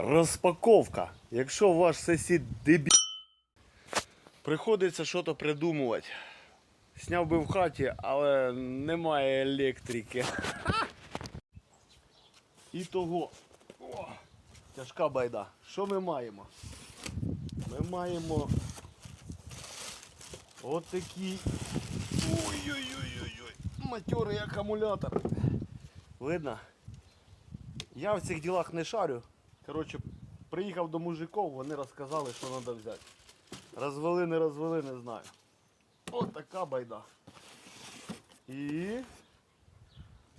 Розпаковка. Якщо ваш сусід дебі... Приходиться щось придумувати. Сняв би в хаті, але немає електрики. І того. О, тяжка байда. Що ми маємо? Ми маємо от такий ой-ой-ой-ой-ой. Матьорий акумулятор. Видно? Я в цих ділах не шарю. Коротше, приїхав до мужиків, вони розказали, що треба взяти. Розвели, не розвели, не знаю. От така байда. І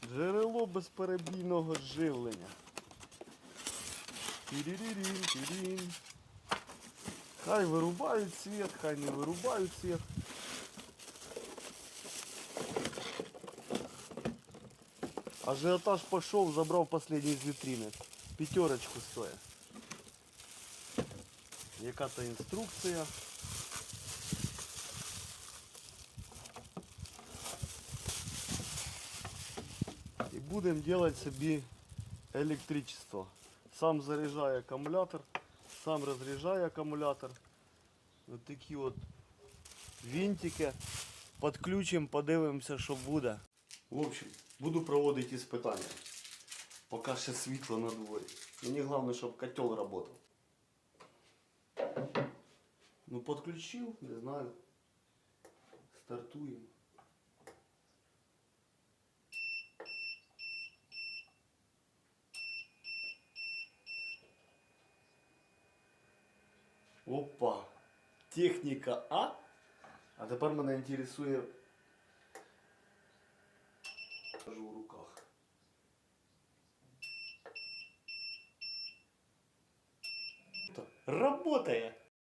джерело безперебійного живлення. Тірірірін, тірін. Хай вирубають світ, хай не вирубають світ. Ажиотаж пошел, забрал последний из витрины. Пятерочку стоит. Яка-то інструкція. І будемо робити собі електричество. Сам заряджає акумулятор, сам розряджає акумулятор. Ось такі от винтики. Підключимо, подивимося, що буде. В общем, буду проводити іспитання. Поки ще світло на дворі. Мені головне, щоб котел работал. Ну, подключив, не знаю. Стартуємо. Опа! Техніка А. А тепер мене інтересує Кажу в руках. Работає.